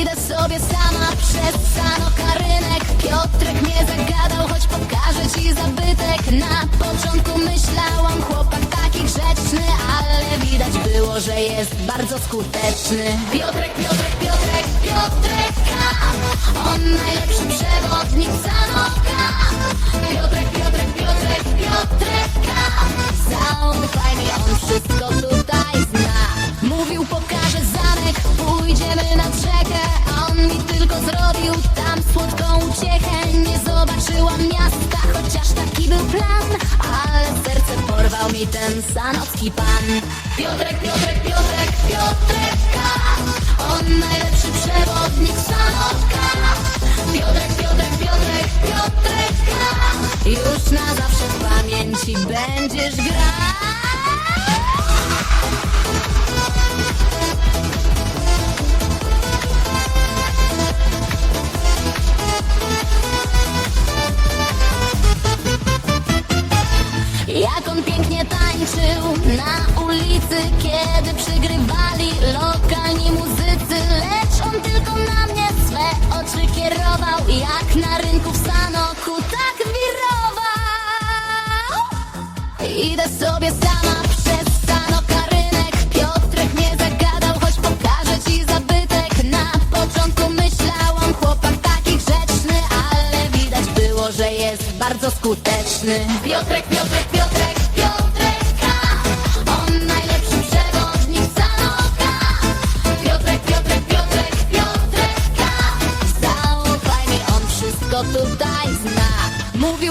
Idę sobie sama przez sanoka rynek Piotrek zabytek. Na początku myślałam, chłopak taki grzeczny Ale widać było, że jest bardzo skuteczny. Piotrek, Piotrek, Piotrek, Piotrek. On najlepszy przewodnik sanoka. Piotrek, Piotrek, Piotrek, Piotrek K. Zaufaj on wszystko tutaj zna. Mówił, pokaże zamek, pójdziemy nad rzekę. A on mi tylko zrobił tam słodką uciechę. Nie zobaczyłam miasta, był plan Ale serce porwał mi ten sanocki pan Piotrek, Piotrek, Piotrek, Piotrek. On najlepszy przewodnik sanotka Piotrek, Piotrek, Piotrek, Piotrek. Już na zawsze w pamięci będziesz grać on pięknie tańczył na ulicy, kiedy przygrywali lokalni muzycy. Lecz on tylko na mnie swe oczy kierował, jak na rynku w Sanoku tak wirował. Idę sobie sama przez Sanoka rynek. Piotrek mnie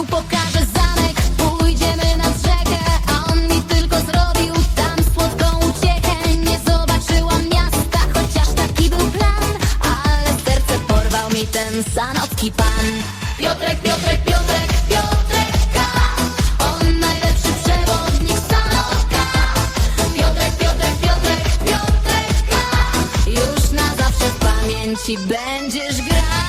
Pokaże zamek, pójdziemy nad rzekę, a on mi tylko zrobił tam słodką uciechę. Nie zobaczyłam miasta, chociaż taki był plan, ale serce porwał mi ten sanocki pan. Piotrek, Piotrek, Piotrek, Piotrek K. On najlepszy przewodnik Sanoka. Piotrek, Piotrek, Piotrek, Piotrek K. Już na zawsze w pamięci będziesz grać.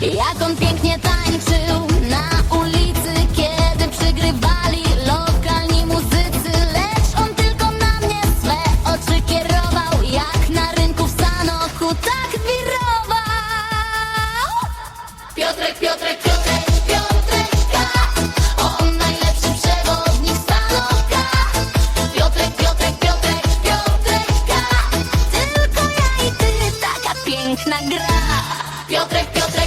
Jak on pięknie tańczył na ulicy, kiedy przygrywali lokalni muzycy Lecz on tylko na mnie swe oczy kierował Jak na rynku w Sanoku tak wirował Piotrek, Piotrek, Piotrek Piotrek K. On najlepszy przewodnik Sanoka. Piotrek, Piotrek, Piotrek, Piotrek Tylko ja i ty, taka piękna gra Piotrek, Piotrek